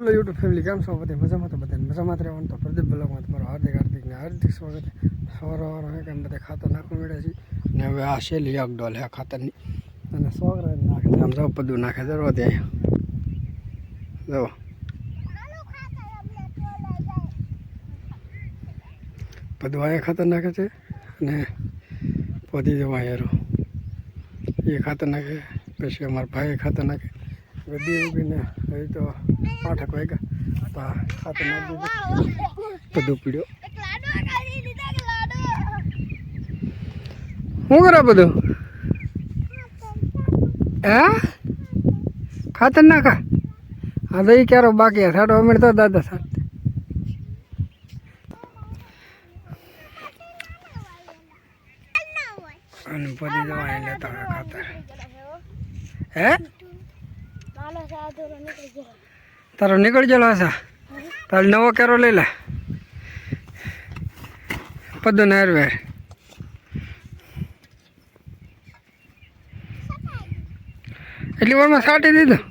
Hello YouTube family કેમ છો બધે? મજામાં તો બધાને? મજામાં રહેવાનું તો પ્રદીપ બ્લોગમાં તમારું હાર્દિક હાર્દિક ને હાર્દિક સ્વાગત. સવાર વાર હોય કેમ બધા ખાતર નાખવા મળે છે અને હવે આ શેલી એક ડોલ હે ખાતરની. અને સોગરા નાખે છે. આમ જાવ બધું નાખે છે. રોજ જો. બધું અહીંયા ખાતર નાખે છે અને પોતી જવા હેરો. એ ખાતર નાખે પછી અમારા ભાઈ ખાતર નાખે. ગદી ઉગીને હવે તો આઠક વાગ્યા. તો આ ખાતર નાખી બધું પીડ્યો શું કરો બધું? હે? ખાતર નાખા. હા તો એ ક્યારો બાકી સાડો અમીર તો દાદા સાત અને પછી જવા લેતા ખાતર. હે? તારો નીકળી ગયેલો હશે? તારે નવો કેરો લઈ લે. પદો હેરવેર હરવેર એટલી વારમાં સાટી દીધું?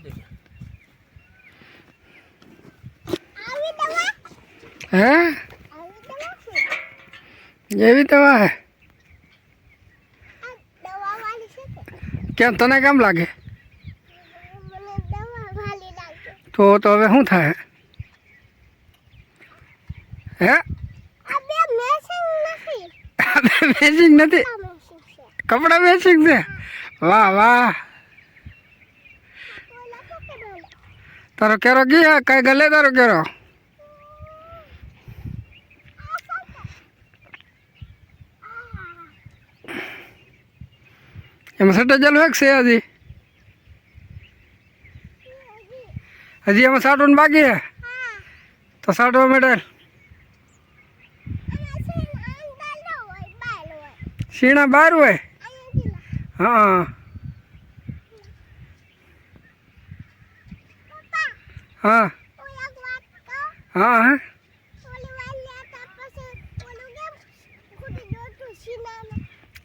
હે? એવી દવા હે? કેમ તને કેમ લાગે? તો તો હવે શું થાય? હે? મેચિંગ નથી. કપડા મેચિંગ છે. વાહ વાહ. તારો કેરો ગયા? કઈ ગલે તારો કેરો? એમાં સટ્ટા ચાલુ છે હજી? હજી એમાં સાટવાનું બાકી છે તો સાટવા મેડલ શીણા બાર હોય? હા. હા. હા હા?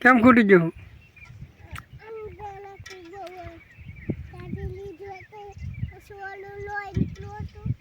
કેમ ખૂટી ગયું?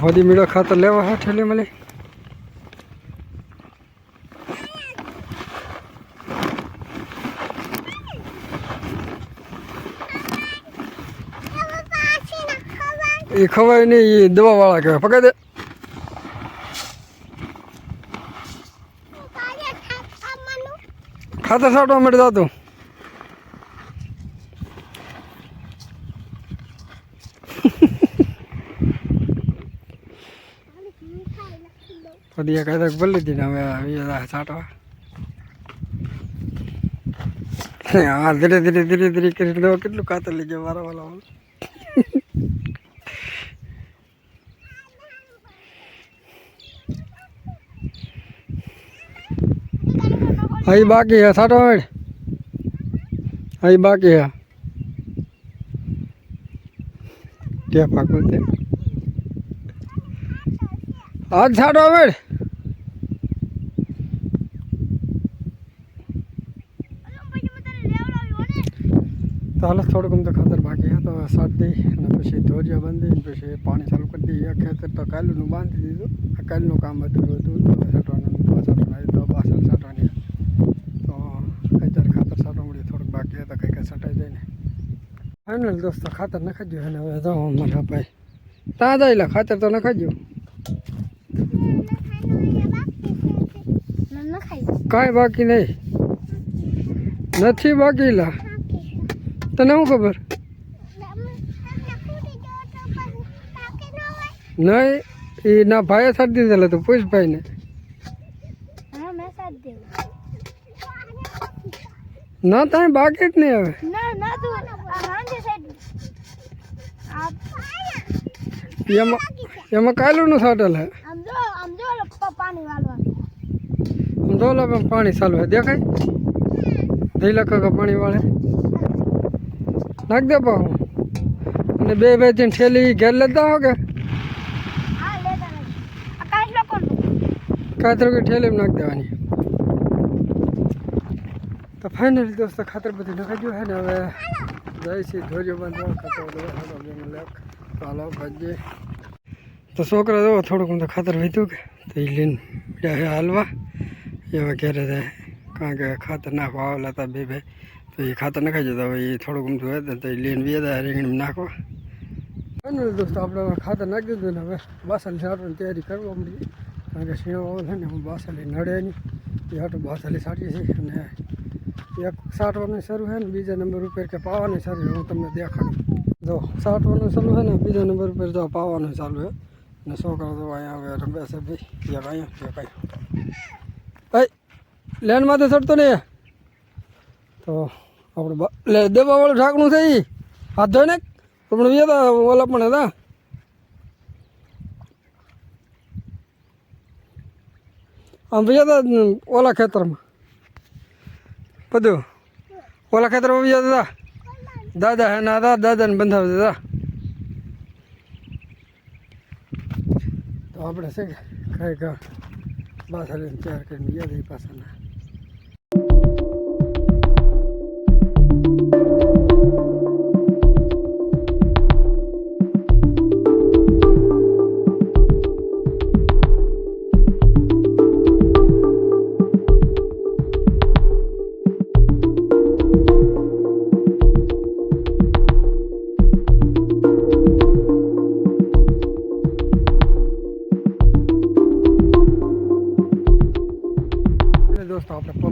ભોદી મીડો ખાતર લેવા હા ઠેલી મળી એ ખવાય નહીં એ દવા વાળા કહેવાય. પકડ દે. ખાતર સાટવા માટે જાતું. પડી કાંઈ ભરી લીધી ને હવે સાટવા. હા ધીરે ધીરે ધીરે ધીરે કરી દો કેટલું ખાતર લઈ ગયો મારા વાળા અહીં બાકી હે સાટો વેડ અહીં બાકી હે ત્યાં પાકું છે? આજ છાડો હવે તો હાલ થોડુંક અમને તો ખાતર બાકી હે તો સાટ દઈ અને પછી ધોરિયા બાંધી પછી પાણી ચાલુ કરી દઈએ. ખેતર તો કાલનું બાંધી દીધું. આ કાલનું કામ અધૂરું હતું તો સાટવાનું આવી તો પાછળ સાટવાની. તો અત્યારે ખાતર સાટવા મળી થોડુંક બાકી હતા, કંઈ કંઈ સટાઈ જાય ને. ફાઇનલ દોસ્તો, ખાતર નખાજ્યું અને હવે જાઓ મારા ભાઈ. ત્યાં જાય ખાતર તો નખાઈ કાંઈ બાકી નહીં. નથી બાકી લા તને શું ખબર? નહીં એ ના ભાઈએ સાથ દીધેલા તો પૂછ ભાઈને. હા મેં સાથ દેવું ના તાય બાકી જ નહીં હવે. ના ના એમાં એમાં કાયલુંનું સાટલ હે આમ જો આમ જો ઓલો પ- પાણી વાળવાનું. આમ પણ પાણી ચાલુ હોય દેખાય? થઈ કાકા પાણી વાળે. નાખ દે પાહું અને બે બે ત્રણ ઠેલી ઘેર લેતા હો કે? હા ખાતર કે ઠેલી નાખ દેવાની. તો ફાઇનલી દોસ્તો ખાતર બધી નખાઈ ગયું હે ને હવે જાય છે ધોર્યો બાંધવા. ખાતર લેખ. ચાલો ભાજીએ. તો છોકરા જો થોડુંક તો ખાતર વીધું કે, તો એ લઈને હાલવા. એવા ઘેરે જાય કારણ કે ખાતર નાખવા આવેલા હતા બે ભાઈ, તો એ ખાતર નાખાઈ જતા હવે એ થોડુંક ઊંધું હોય તો એ લઈને બે જાય, રીંગણી નાખવા. ફાઇનલી દોસ્તો, આપણે ખાતર નાખી દીધું ને, હવે બાસલી છાંટવાની તૈયારી કરવા મળી કારણ કે શીણો છે ને, હું બાસલી નડે નહીં. એ હાટું બાસલી છાંટીએ છીએ અને એક સાટવાનું શરૂ છે ને, બીજા નંબર ઉપર કે પાવાનું શરૂ હું તમને દેખાડું. જો, સાટવાનું ચાલુ છે ને, બીજા નંબર ઉપર જો પાવાનું ચાલુ છે. અને છોકરા તો અહીંયા હવે રમે છે, ભાઈ. એક અહીંયા એક અહીંયા ભાઈ. લેન્ડમાં તો ચડતો નહીં તો આપણે લે, દેવાવાળું ઢાંકણું છે એ હાથ ધોઈ નાખ. પણ હતા ઓલા પણ હતા. આમ ભાઈ હતા ઓલા ખેતરમાં. બધું. ઓલા ખેતરમાં બીજા હતા દાદા ના હતા, દાદાને બંધાવી દીધા તો આપણે છે કે ખાઈ ખા બાસા લઈને તૈયાર કરીને ગયા હતા એ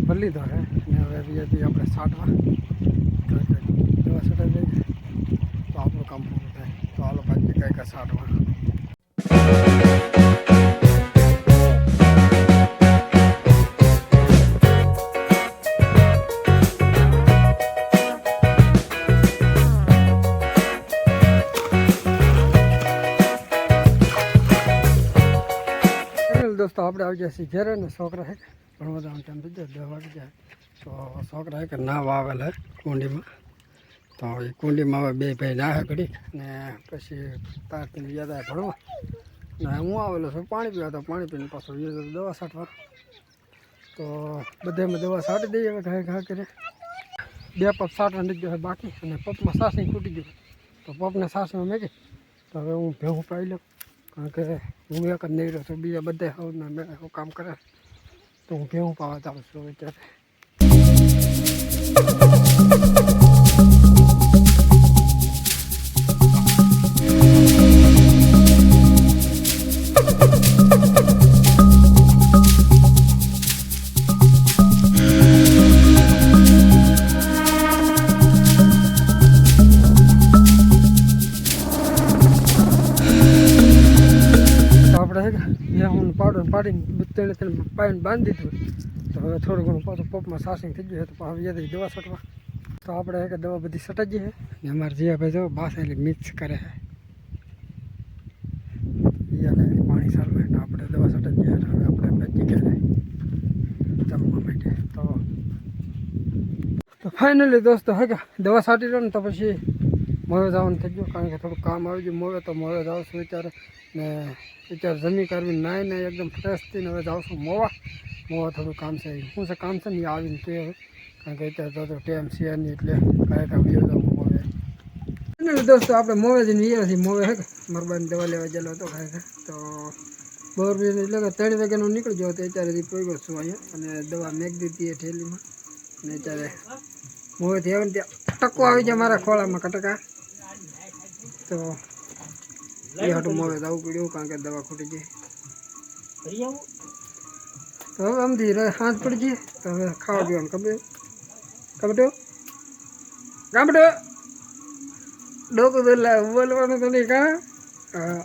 આપણે લીધો છે હવે બીજાથી આપણે સાટવા. દવા છટાઈ જઈએ. તો આપણું કામ પૂરું થાય. તો હાલો પાછી કંઈક કઈ સાટવા. દોસ્તો, આપણે આવી જશે ઘેરે ને છોકરા છે ભણવા જવાનું ટાઈમ થઈ જાય દસ વાગી જાય તો છોકરા છે કે ના વાવેલા હે કુંડીમાં. તો એ કુંડીમાં હવે બે ભાઈ નાહે ઘડી ને પછી તારથી યાદ આવે ભણવા. ને હું આવેલો છું, પાણી પીવા તો પાણી પીને પાછો દવા છાંટવા. તો બધેમાં દવા છાંટી દઈએ, હવે ઘાય ઘા કરે બે પપ છાંટવાની ગયો બાકી, અને પપમાં સાસની ખૂટી ગયું તો પપને સાસમાં મેકી. તો હવે હું ભેગું પાઈ લઉં. કારણ કે હું એક જ નહીં રહ્યો છું, બીજા બધા મેં કામ કરે. તો હું ભેગું પાવા જાઉં છું કે જ્યાં પાડીને તેને તેને પાઈને બાંધી દીધું. તો હવે થોડું ઘણું પાછું પપમાં સાસિંગ થઈ ગયું તો હવે યાદ દવા છટવા. તો આપણે કે દવા બધી છટાઈ છે ને અમારે જીયાભાઈ જો બાસેલી મિક્સ કરે છે. પાણી સારું હોય આપણે દવા છટાઈ ગયા હવે આપણે ભેજી ગયા જમવા માટે. તો તો ફાઇનલી દોસ્તો, હે દવા છાંટી લો ને તો પછી મોવે જવાનું થઈ ગયું કારણ કે થોડું કામ આવી ગયું મોડો તો મોડો જાઉં છું ને વિચાર જમી કરવી નાય ને એકદમ ફ્રેશ થઈને હવે જાઉં મોવા. મોવા થોડું કામ છે. શું છે કામ છે ને આવીને હવે કારણ કે અત્યારે તો ટેમ છે નહીં એટલે કાંઈ કામ વ્યવ જાઉં મોવે દોસ્તો, આપણે મોવે જઈને વ્યા છીએ. મોવે હે મરબાની દવા લેવા ગયેલો હતો કાંઈ તો બોર એટલે કે ત્રણ વાગ્યાનો નીકળી ગયો હતો અત્યારે પહોંચ્યો છું અહીંયા. અને દવા મેક દીધી એ ઠેલીમાં અને અત્યારે મોવેથી આવે ને ત્યાં ટકો આવી જાય મારા ખોળામાં કટકા. તો એ હાટું મોવે જવું પડ્યું કારણ કે દવા ખૂટી ગઈ. તો હવે આમથી હાથ પડી ગઈ. તો હવે ખાવા પીવાનું ખબર કબડ્યો ગામડો ડોકું તો બોલવાનું તો નહીં કાં? હા.